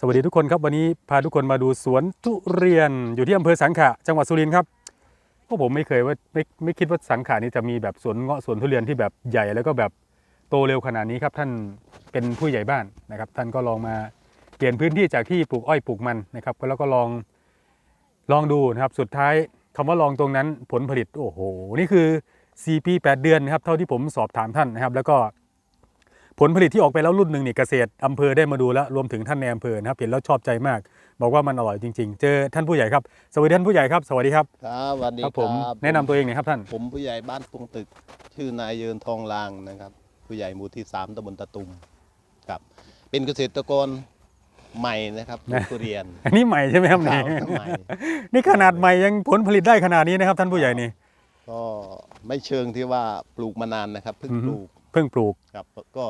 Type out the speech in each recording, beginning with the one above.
สวัสดีทุกคนครับวันนี้พาทุกคนมาดูสวนทุเรียนอยู่ที่อำเภอสังขะจังหวัดสุรินทร์ครับพวกผมไม่เคยว่าไม่ไม่คิดว่าสังขะนี้จะมีแบบสวนเงาะสวนทุเรียนที่แบบใหญ่แล้วก็แบบโตเร็วขนาดนี้ครับท่านเป็นผู้ใหญ่บ้านนะครับ ท่านก็ลองมาเปลี่ยนพื้นที่จากที่ปลูกอ้อยปลูกมันนะครับแล้วก็ลองลองดูนะครับสุดท้ายคำว่าลองตรงนั้นผลผลิตโอ้โหนี่คือ 4 ปี 8 เดือนนะครับเท่าที่ผมสอบถามท่านนะครับ แล้วก็ ผลผลิตที่ออกไปแล้วรุ่นหนึ่งนี่เกษตรอำเภอได้มาดูแล้วรวมถึงท่านในอำเภอนะครับเห็นแล้วชอบใจมาก บอกว่ามันอร่อยจริง ๆ เจอท่านผู้ใหญ่ครับสวัสดีท่านผู้ใหญ่ครับ สวัสดีครับครับสวัสดีครับผมครับแนะนำตัวเองหน่อยครับท่านผมผู้ใหญ่บ้านปงตึก ชื่อนายเยินทองลางนะครับ ผู้ใหญ่หมู่ที่สามตำบลตะตุมครับ เป็นเกษตรกรใหม่นะครับปลูกทุเรียนอันนี้ใหม่ใช่ไหมครับครันี่บใหม่นี่ขนาดใหม่ยังผลผลิตได้ขนาดนี้นะครับ ท่านผู้ใหญ่นี่ก็ไม่เชิงที่ว่าปลูกมานานนะครับเพิ่งอือฮึปลูกเพิ่งปลูกครับก็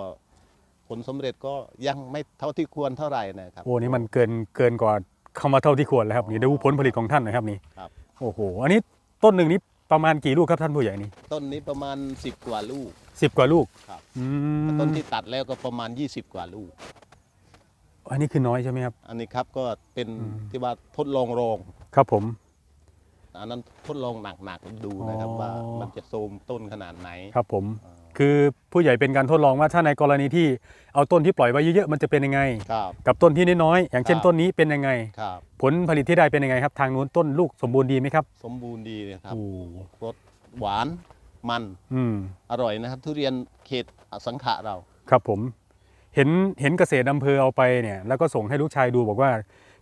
ผลสำเร็จก็ยังไม่เท่าที่ควรเท่าไหร่นะครับ โอ้นี่มันเกินเกินกว่าคำว่าเท่าที่ควรแล้วครับนี่ดูผลผลิตของท่านนะครับนี่ครับโอ้โหอันนี้ต้นหนึ่งนี้ประมาณกี่ลูกครับท่านผู้ใหญ่นี่ต้นนี้ประมาณ 10 กว่าลูกสิบกว่าลูกครับอืมต้นที่ตัดแล้วก็ประมาณ 20 กว่าลูก อันนี้คือน้อยใช่ไหมครับ อันนี้ครับก็เป็นอืมที่ว่าทดลองโรงครับผมอันนั้นทดลองหนักๆดูนะครับอ๋อว่ามันจะโทรมต้นขนาดไหนครับผมอ่า คือผู้ใหญ่เป็นการทดลองว่าถ้าในกรณีที่เอาต้นที่ปล่อยไว้เยอะๆมันจะเป็นยังไง ครับกับต้นที่น้อยๆอย่างเช่นครับต้นนี้เป็นยังไง ครับผลผลิตที่ได้เป็นยังไงครับ ทางนู้นต้นลูกสมบูรณ์ดีไหมครับสมบูรณ์ดีนะครับโอ้รสหวานมันอืมอร่อยนะครับ ทุเรียนเขตอสังขะเรา ครับผม เห็นเห็นเกษตรอำเภอเอาไปเนี่ยแล้วก็ส่งให้ลูกชายดูบอกว่า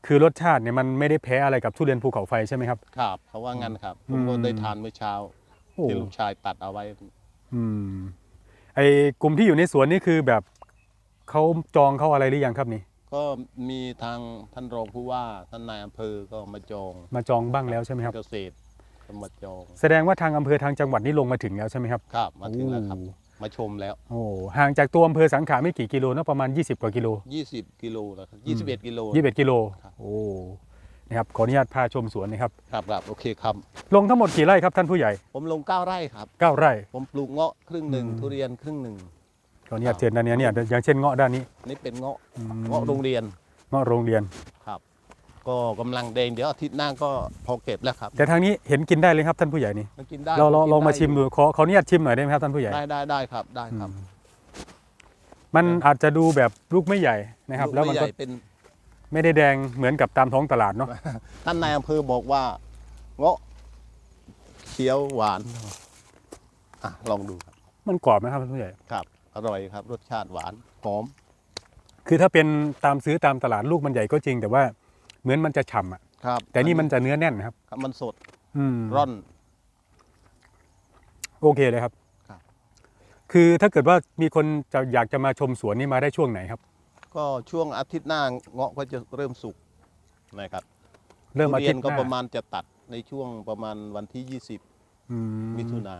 คือรสชาติเนี่ยมันไม่ได้แพ้อะไรกับทุเรียนภูเขาไฟใช่ไหมครับ ครับเขาว่างั้นครับอืผมมก็ได้ทานเมื่อเช้า โอ้ ที่ลูกชายตัดเอาไว้ อืม ไอกลุ่มที่อยู่ในสวนนี่คือแบบเขาจองเขาอะไรหรือยังครับนี่ ก็มีทางท่านรองผู้ว่าท่านนายอำเภอก็มาจองมาจองบ้างแล้วใช่ไหมครับ เกษตรก็มาจองแสดงว่าทางอำเภอทางจังหวัดนี่ลงมาถึงแล้วใช่ไหมครับ ครับมาถึงแล้วครับโอ้มาชมแล้ว โอ้ห่างจากตัวอำเภอสังขะไม่กี่กิโลนะประมาณ 20 กว่ากิโล 20 กิโลนะครับ21 กิโล 21 กิโล ครับ โอ้ นะครับขออนุญาตพาชมสวนนะครับครับครับโอเคครับลงทั้งหมดกี่ไร่ครับท่านผู้ใหญ่ ผมลง9ไร่ครับ 9 ไร่ ผมปลูกเงาะครึ่งหนึ่งอืม ทุเรียนครึ่งหนึ่ง ขออนุญาตเชิญด้านนี้เนี่ยอย่างเช่นเงาะด้านนี้นี่เป็นเงาะอืมเงาะโรงเรียนเงาะโรงเรียน ครับ ก็กำลังแดงเดี๋ยวอาทิตย์หน้าก็พอเก็บแล้วครับแต่ทางนี้เห็นกินได้เลยครับท่านผู้ใหญ่นี่มันกินได้เราเรากินลองมาไชิมดูขอขออนุญาตชิมหน่อยได้ไหมครับท่านผู้ใหญ่ได้ได้ได้ครับได้ครับอืมมันอาจจะดูแบบลูกไม่ใหญ่นะครับลูกแล้วมันไใหก็ญ่เป็น ไม่ได้แดงเหมือนกับตามท้องตลาดเนาะท่านนายอำเภอบอกว่าเงาะเขียวหวานอะลองดูครับมันกรอบไหมครับท่านผู้ใหญ่ครับ อร่อยครับ รสชาติหวานหอม คือถ้าเป็นตามซื้อตามตลาดลูกมันใหญ่ก็จริง แต่ว่าเหมือนมันจะฉ่ำอะครับ แต่นี่มันจะเนื้อแน่นนะครับ ครับ มันสดอืมร่อน โอเคเลยครับ ครับ คือถ้าเกิดว่ามีคนจะอยากจะมาชมสวนนี่มาได้ช่วงไหนครับ ก็ช่วงอาทิตย์หน้าเงาะก็จะเริ่มสุกนะครับเริ่มอาทุเรีทิยตนย์ก็หน้าประมาณจะตัดในช่วงประมาณวันที่อืม20 มิถุนา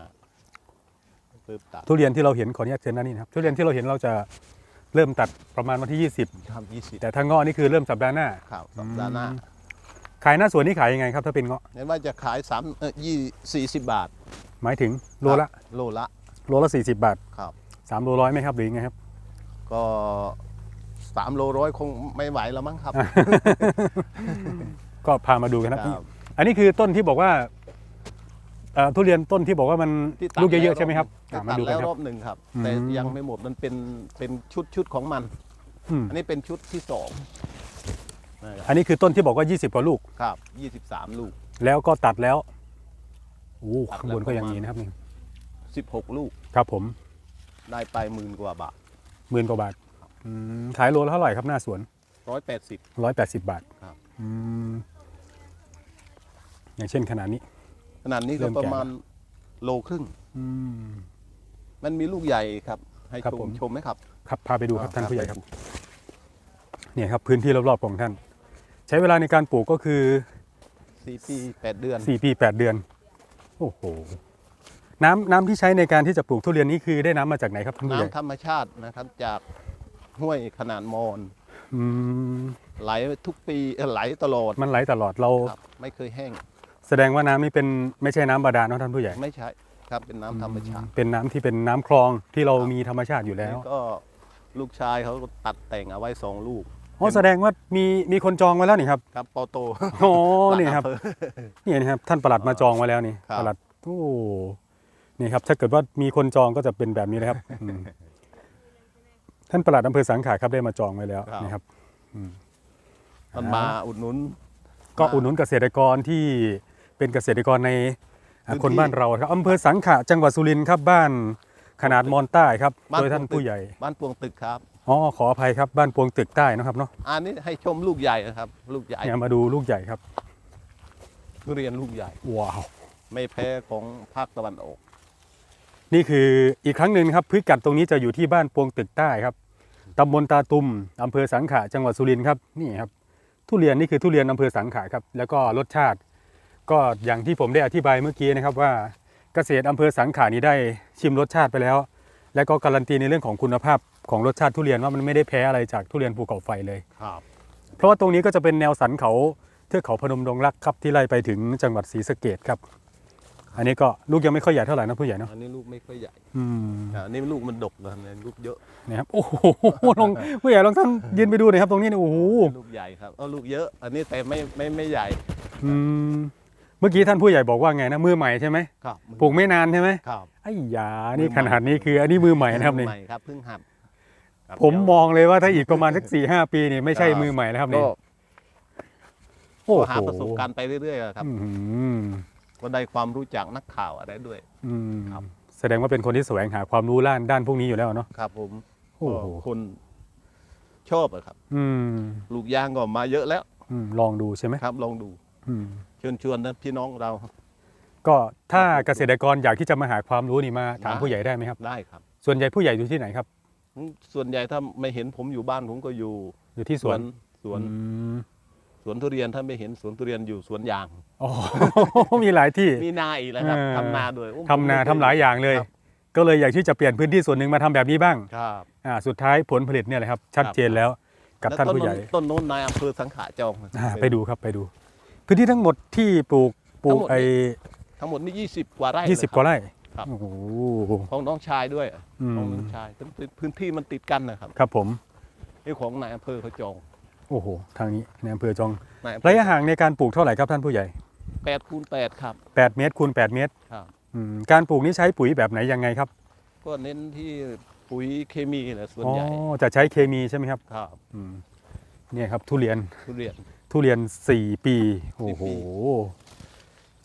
เริ่มตัดทุเรียนที่เราเห็นขออนุญาตเชิญด้านนี้นะครับทุเรียนที่เราเห็นเราจะเริ่มตัดประมาณวันที่ครับ20แต่ถ้าเงาะนี่คือเริ่มสัปดาห์หน้า20ครับสัปดาห์หน้าอืมขายหน้าสวนนี่ขายยังไงครับถ้าเป็นเงาะเห็นว่าจะขายสามเออยี่สี่สิบบาท หมายถึงโลละโลละโลละ40 บาทครับ3โลร้อยไหมครับหรือยังไงครับ ก็ สามโลร้อยคงไม่ไหวแล้วมั้งครับ ก็พามาดูกันครับครับ อันนี้คือต้นที่บอกว่าเอ่อทุเรียนต้นที่บอกว่ามันที่ตัดลูกเยแล้อะวๆใช่ไหมครับที่อะมาตัดดูกัแล้นวครัรบอบหนึ่งครับ อืม แต่ยังไม่หมดมันเป็นเป็นชุดชุดของมัน อืมอันนี้เป็นชุดที่สองนะครับอันนี้คือต้นที่บอกว่า 20 กว่าลูก ครับยี่สิบสามลูก แล้วก็ตัดแล้วโอ้ตัดข้างแล้วบนก็ยังประมาณ มีนะครับนี่สิบหกลูกครับผมได้ไปหมื่นกว่าบาทหมื่นกว่าบาท อืมขายโลละเท่าไหร่ครับหน้าสวนร้อยแปดสิบ ร้อยแปดสิบบาทครับ อืมอย่างเช่นขนาดนี้ ขนาดนี้เริ่ก็มปแก่ระมาณโลครึ่ง อืม มันมีลูกใหญ่ครับ ให้ครับชผม มชมไหมครับ ครับพาไปดูครับท่านอ่าผู้ใหญ่คครัรับบเนี่ยครับ พื้นที่รอบๆของท่าน ใช้เวลาในการปลูกก็คือ สี่ปีแปดเดือน 4 ปี 8 เดือน โอ้โห น้ำน้ำที่ใช้ในการที่จะปลูกทุเรียนนี้คือได้น้ำมาจากไหนครับท่านผู้ใหญ่ น้ำธรรมชาตินะครับจาก ห้วยขนาดมอนอืมไหลทุกปีเอ่อไหลตลอดมันไหลตลอดเราครับไม่เคยแห้งแสดงว่าน้ำนี้เป็นไม่ใช่น้ำบาดาลเนอะท่านผู้ใหญ่ไม่ใช่ครับเป็นน้ำธรรมชาติ เป็นน้ำที่เป็นน้ำคลองที่เรามีธรรมชาติอยู่แล้วก็ลูกชายเขาก็ตัดแต่งเอาไว้สองลูกอ๋อแสดงว่ามีมีคนจองไว้แล้วนี่ครับครับปอโตโอ้นี่ครับอำเภอ นี่นะครับท่านประหลัดมาจองไว้แล้วนี่ครับ ประหลัดโอ้นี่ครับถ้าเกิดว่ามีคนจองก็จะเป็นแบบนี้นะครับอืม ท่านประหลัดอำเภอสังขะครับได้มาจองไว้แล้วนี่ครับมันมาอุดหนุน ก็อุดหนุนเกษตรกรที่เป็นเกษตรกรในอ่าพื้นที่คนบ้านเราครับอำเภอสังขะจังหวัดสุรินทร์ครับบ้านขนาดมอนใต้ครับบ้าน โดยท่านปวงตึกผู้ใหญ่บ้านปวงตึกครับอ๋อขออภัยครับบ้านพวงตึกใต้นะครับเนาะอันนี้ให้ชมลูกใหญ่นะครับ ลูกใหญ่เนี่ยมาดูลูกใหญ่ครับทุเรียนลูกใหญ่ ว้าวไม่แพ้ของภาคตะวันออก นี่คืออีกครั้งหนึ่งครับพิกัดตรงนี้จะอยู่ที่บ้านพวงตึกใต้ครับตำบลตาตุมอำเภอสังขะจังหวัดสุรินทร์ครับนี่ครับทุเรียนนี่คือทุเรียนอำเภอสังขะครับแล้วก็รสชาติ ก็อย่างที่ผมได้อธิบายเมื่อกี้นะครับว่าเกษตรอำเภอสังขะนี้ได้ชิมรสชาติไปแล้ว และก็การันตีในเรื่องของคุณภาพของรสชาติทุเรียนว่ามันไม่ได้แพ้อะไรจากทุเรียนภูเขาไฟเลย ครับ เพราะว่าตรงนี้ก็จะเป็นแนวสันเขาเทือกเขาพนมดงรักครับที่ไล่ไปถึงจังหวัดศรีสะเกดครับ อันนี้ก็ลูกยังไม่ค่อยใหญ่เท่าไหร่นะผู้ใหญ่เนาะอันนี้ลูกไม่ค่อยใหญ่อืมอ่าอันนี้ลูกมันดกนะอันนี้ลูกเยอะนะครับโอ้โหลองผู้ใหญ่ลองท่านยืนไปดูหน่อยครับตรงนี้นี่โอ้โหลูกใหญ่ครับเออลูกเยอะ อันนี้แต่ไม่ไม่ไม่ใหญ่อืมเมื่อกี้ท่านผู้ใหญ่บอกว่าไงนะมือใหม่ใช่ไหมครับปลูกไม่นานใช่ไหมครับไอ้ยานี่ขนาดนี้คืออันนี้มือใหม่นะครับนี่ใหม่ครับเพิ่งหัดครับผมมองเลยว่าถ้าอีกประมาณสักสี่ห้าปีนี่ไม่ใช่มือใหม่แล้วครับก็นี่โอ้ก็โหหาประสบการณ์ไปเรื่อยๆครับอื้อหือ ก็ได้ความรู้จากนักข่าวอะไรด้วย อืมครับ แสดงว่าเป็นคนที่แสวงหาความรู้ด้านด้านพวกนี้อยู่แล้วเนาะครับผมโอ้โหก็คนชอบอะครับ อืมลูกยางก็มาเยอะแล้วอืมลองดูใช่ไหมครับ ลองดูอืม เชิญชวนนะพี่น้องเรา ก็ถ้าเกษตรกรอยากที่จะมาหาความรู้นี่มาถามได้ผู้ใหญ่ได้ไหมครับ ได้ครับ ส่วนใหญ่ผู้ใหญ่อยู่ที่ไหนครับ ส่วนใหญ่ถ้าไม่เห็นผมอยู่บ้านผมก็อยู่อยู่ที่สวนสวนอืมส วนทุเรียนถ้าไม่เห็นสวนทุเรียนอยู่สวนยางอ๋อมีหลายที่ มีนาอีกแล้วครับเออ ทำนาด้วยโอ้ทำนาผมไม่เคทำหลายอย่างเลย ครับก็เลยอยากที่จะเปลี่ยนพื้นที่ส่วนหนึ่งมาทำแบบนี้บ้างครับ อ่าสุดท้ายผลผลิตเนี่ยแหละครับ ชัดเจนแล้วกับแล้วท่านต้นผู้ใหญ่โน้นต้นโน้นนายอำเภอสังขะจองอ่าไปดูครับไปดู พื้นที่ทั้งหมดที่ปลูกปลูกไอ้ทั้งหมดนี่20 กว่าไร่ยี่สิบเลยกว่าไร่ครับ โอ้โห ของน้องชายด้วยอืม ของน้องชายพื้นพื้นที่มันติดกันนะครับครับผมนี่ของนายอำเภอเขาจอง โอ้โห ทางนี้ในอำเภอจอง นายอำเภอระยะห่างในการปลูกเท่าไหร่ครับท่านผู้ใหญ่ แปดคูณแปดครับ 8 เมตรคูณ8 เมตรครับ อืมการปลูกนี้ใช้ปุ๋ยแบบไหนยังไงครับก็เน้นที่ปุ๋ยเคมีแหละส่วนอ๋อใหญ่จะใช้เคมีใช่ไหมครับครับอืมเนี่ยครับทุเรียนทุเรียน ทุเรียน 4 ปี โอ้โห ปี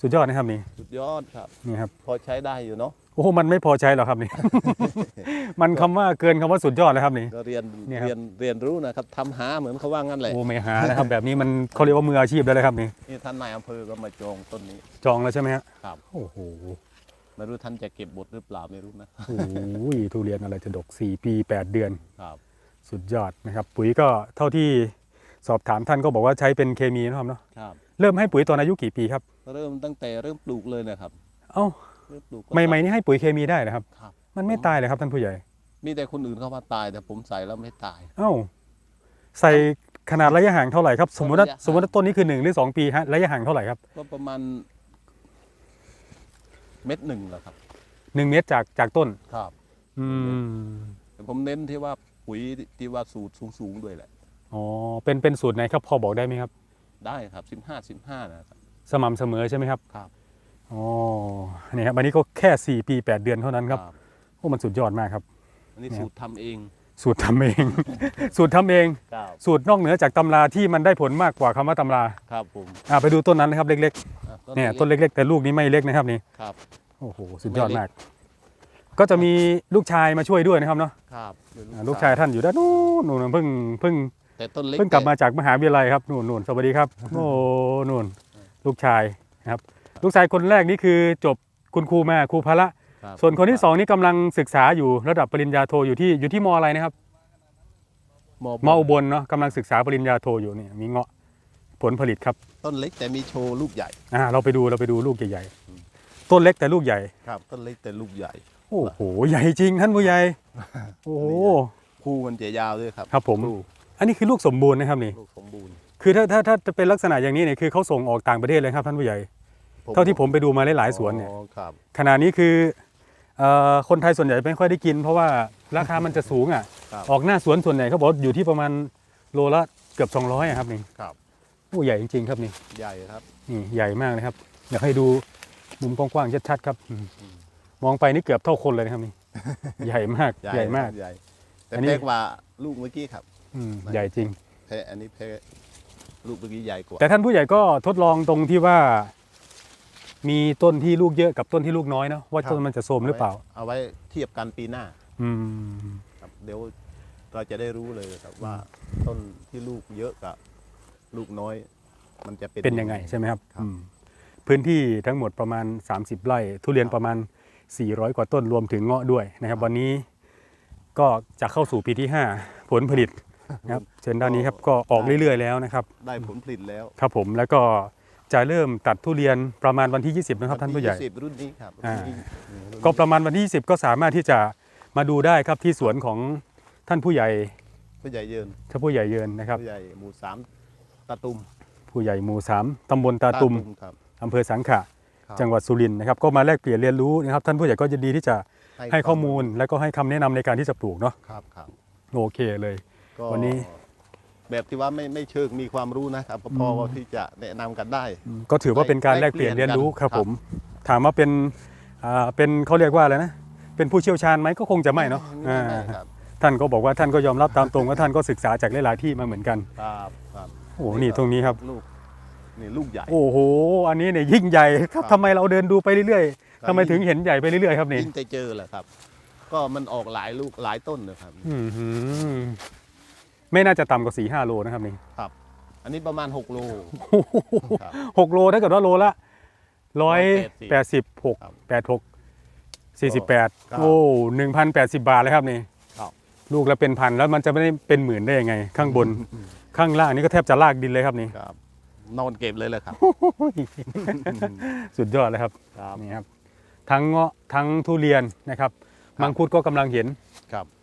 สุดยอดนะครับนี่สุดยอดครับ นี่ครับ พอใช้ได้อยู่เนาะโอ้โหมันไม่พอใช้หรอกครับนี่ มันคำว่าเกินคำว่าสุดยอดแล้วครับนี่ ก็เรียนเนี่ยครับ เรียนเรียนรู้นะครับทำหาเหมือนเขาว่างั้นแหละโอ้ไม่หานะครับ แบบนี้มันเขาเรียกว่ามืออาชีพแล้วเลยครับนี่นี่ท่านนายอำเภอก็มาจองต้นนี้จองแล้วใช่ไหมฮะครับโอ้โหไม่รู้ท่านจะเก็บบทหรือเปล่าไม่รู้นะโอ้ยทุเรียนอะไรจะดก 4 ปี 8 เดือน ครับ สุดยอดนะครับ ปุ๋ยก็เท่าที่สอบถามท่านก็บอกว่าใช้เป็นเคมีนะครับเนาะครับ เริ่มให้ปุ๋ยตอนอายุกี่ปีครับ เริ่มตั้งแต่เริ่มปลูกเลยนะครับ เอ้าเริ่มปลูกก็ใหม่ๆนี่ให้ปุ๋ยเคมีได้เหรอครับ ครับ มันไม่ตายเลยครับท่านผู้ใหญ่ มีแต่คนอื่นเขาว่าตายแต่ผมใส่แล้วไม่ตาย เอ้าใส่ขนาดระยะห่างเท่าไหร่ครับสมมติว่าระยะห่าง สมมติว่าต้นนี้คือ1หรือ2ปีฮะระยะห่างเท่าไหร่ครับก็ประมาณ เม็ดหนึ่งแหละครับ1เมตรจากจากต้น ครับ อืมแต่ผมเน้นที่ว่าปุ๋ยที่ว่าสูตรสูงๆด้วยแหละ อ๋อเป็นเป็นสูตรไหนครับพอบอกได้ไหมครับ ได้ครับสิบห้าสิบห้านะครับ สม่ำเสมอใช่ไหมครับครับ อ๋อนี่ครับอันนี้ก็แค่ 4 ปี 8 เดือนเท่านั้นครับโอ้มันสุดยอดมากครับ อันนี้เนี่ยสูตรทำเองสูตรทำเอง สูตรทำเอง ครับสูตรนอกเหนือจากตำราที่มันได้ผลมากกว่าคำว่าตำราครับผมอ่าไปดูต้นนั้นนะครับเล็กอะๆเนี่ยต้นเล็กๆ แต่ลูกนี้ไม่เล็กนะครับนี่ครับ โอ้โหสุดยอดมาก ก็จะมีลูกชายมาช่วยด้วยนะครับเนาะครับเดี๋วอ่าลูกชายท่านอยู่ด้านนู้นนู่นเพิ่งเพิ่ง แต่ต้นเล็กเพิ่งกลับมาแต่จากมหาวิทยาลัยครับนู่นนู่นสวัสดีครับโอ้นู่นลูกชายนะครับ ลูกชายคนแรกนี่คือจบคุณครูมาครูพละ ครับส่วนคนที่สองนี่กำลังศึกษาอยู่ระดับปริญญาโทอยู่ที่อยู่ที่มอะไรนะครับมมอุบลเนาะกำลังศึกษาปริญญาโทอยู่เนี่ยมีเงาะผลผลิตครับต้นเล็กแต่มีโชว์ลูกใหญ่อ่าเราไปดูเราไปดูลูกใหญ่ๆต้นเล็กแต่ลูกใหญ่ ครับ ต้นเล็กแต่ลูกใหญ่ โอ้โห ใหญ่จริงท่านผู้ใหญ่ โอ้โห คู่มันจะยาวด้วยครับครับผม คู่ อันนี้คือลูกสมบูรณ์นะครับนี่ลูกสมบูรณ์คือถ้าถ้าถ้าจะเป็นลักษณะอย่างนี้เนี่ยคือเขาส่งออกต่างประเทศเลยครับท่านผู้ใหญ่ เท่าที่ผมไปดูมาหลายๆสวนเนี่ยอ๋อครับขณะนี้คือเอ่อคนไทยส่วนใหญ่ไม่ค่อยได้กิน เพราะว่าราคามันจะสูงอะ ครับออกหน้าสวนส่วนใหญ่เขาบอกอยู่ที่ประมาณโลละเกือบ 200อะครับนี่ครับโอ้ใหญ่จริงๆครับนี่ใหญ่ครับนี่ใหญ่มากเลยครับเดี๋ยวให้ดูมุมกว้างๆชัดๆครับอืมมองไปนี่เกือบเท่าคนเลยนะครับนี่ ใหญ่มากใหญ่มากใหญ่แต่อันนี้แพงกว่าลูกเมื่อกี้ครับ อืมใหญ่จริง แพ้อันนี้แพ้ลูกเมื่อกี้ใหญ่กว่าแต่ท่านผู้ใหญ่ก็ทดลองตรงที่ว่า มีต้นที่ลูกเยอะกับต้นที่ลูกน้อยเนาะว่าครับต้นมันจะโทรมหรือเปล่า เอาไว้เทียบกันปีหน้าอืมครับเดี๋ยวเราจะได้รู้เลยครับว่าต้นที่ลูกเยอะกับลูกน้อย มันจะเป็น เป็นยังไงใช่ไหมครับครับ อืมพื้นที่ทั้งหมดประมาณ 30 ไร่ ทุเรียนประมาณ 400 กว่าต้นรวมถึงเงาะด้วยนะครับ วันนี้ก็จะเข้าสู่ปีที่ 5 ผลผลิต นะครับเชิญด้านนี้ครับก็ออกเรื่อยๆแล้วนะครับ ได้ผลผลิตแล้วครับผมแล้วก็จะเริ่มตัดทุเรียนประมาณวันที่ 20 นะครับท่านผู้ใหญ่สิบรุ่นนี้ครับอ่ารุ่นนี้รุ่นนี้ก็ประมาณวันที่20ก็สามารถที่จะมาดูได้ครับที่สวนของท่านผู้ใหญ่ผู้ใหญ่เยินท่านผู้ใหญ่เยินนะครับ ผู้ใหญ่หมู่สามตาตุมผู้ใหญ่หมู่สามตำบลตาตุม ครับอำเภอสังขะ ครับจังหวัดสุรินทร์นะครับ ก็มาแลกเปลี่ยนเรียนรู้นะครับ ท่านผู้ใหญ่ก็จะดีที่จะให้ข้อมูลและก็ให้คำแนะนำในการที่จะปลูกเนาะครับครับโอเคเลย ก็วันนี้ แบบที่ว่าไม่ไม่เชิงมีความรู้นะครับก็พอที่จะแนะนำกันได้ก็ถือว่าเป็นการแลกเปลี่ยนเรียนรู้ครับ ผม ถามว่าเป็นอ่าเป็นเขาเรียกว่าอะไรนะ เป็นผู้เชี่ยวชาญไหมก็คงจะไม่เนาะไม่อ่าไม่ครับท่านก็บอกว่าท่านก็ยอมรับตามตรงว่าท่านก็ศึกษาจากหลายๆที่มาเหมือนกัน ครับครับโอ้โหนี่ตรงนี้ครับ ลูกนี่ลูกใหญ่ โอ้โห อันนี้เนี่ยยิ่งใหญ่ครับครับทำไมเราเดินดูไปเรื่อยครับๆทำไมถึงเห็นใหญ่ไปเรื่อยๆครับนี่ยิ่งจะเจอแหละครับ ก็มันออกหลายลูกหลายต้นนะครับ อื้อหือ ไม่น่าจะต่ำกว่าสี่ห้าโลนะครับนี่ครับ อันนี้ประมาณ 6 โล ครับ หกโลถ้าเกิดว่าโลละร้อยแปดสิบหกครับแปดหกสี่สิบแปดครับ โอ้หนึ่งพันแปดสิบบาทเลยครับนี่ ครับ ลูกละเป็นพันแล้วมันจะไม่ได้เป็นหมื่นได้ยังไง ข้างบนข้างล่างนี่ก็แทบจะลากดินเลยครับนี่ ครับ นอนเก็บเลยแหละครับ สุดยอดเลยครับครับ นี่ครับ ทั้งเงาะทั้งทุเรียนนะครับ มังคุดก็กำลังเห็น ครับอืม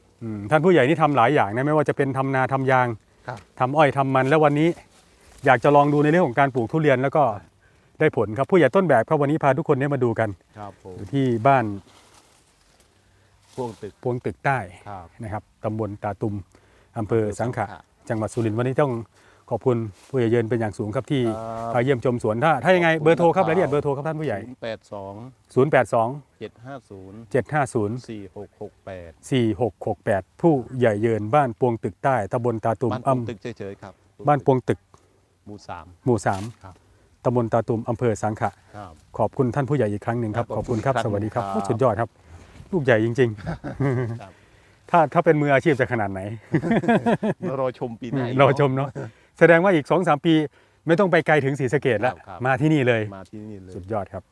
ท่านผู้ใหญ่นี่ทำหลายอย่างนะไม่ว่าจะเป็นทำนาทำยางครับทำอ้อยทำมัน แล้ววันนี้อยากจะลองดูในเรื่องของการปลูกทุเรียนแล้วก็ได้ผลครับผู้ใหญ่ต้นแบบครับวันนี้พาทุกคนเนี่ยมาดูกันครับผมอยู่ที่บ้านพวงตึกพวงตึกใต้ครับนะครับตำบลตาตุมอำเภอสังขะจังหวัดสุรินทร์วันนี้ต้อง ขอบคุณผู้ใหญ่เยินเป็นอย่างสูงครับที่ครับพาเยี่ยมชมสวนถ้าถ้ายังไงขอบคุณเบอร์โทรครับครับรายละเอียดเบอร์โทรครับท่านผู้ใหญ่ แปดสอง082 เจ็ดห้าศูนย์750 สี่หกหกแปด4668 ผู้ใหญ่เยินบ้านปวงตึกใต้ตำบลตาตุมบ้านอปงตึกเฉยๆครับำบ้านปวงตึกหมู่สาม หมู่สามครับตำบลตาตุมอำเภอสังขะ ครับ ขอบคุณท่านผู้ใหญ่อีกครั้งหนึ่งครับ ครับขอบคุณครับ ขอบสคุณวัสดีครับครับ โอ้สุดยอดครับ ลูกใหญ่จริงครับๆถ้าถ้าเป็นมืออาชีพจะขนาดไหนรอชมปีหน้าอีกเราชมเนาะ แสดงว่าอีก2อสปี ไม่ต้องไปไกลถึงศรีสะเกดแล้ว ครับ มาที่นี่เลย มาที่นี่เลย สุดยอดครับ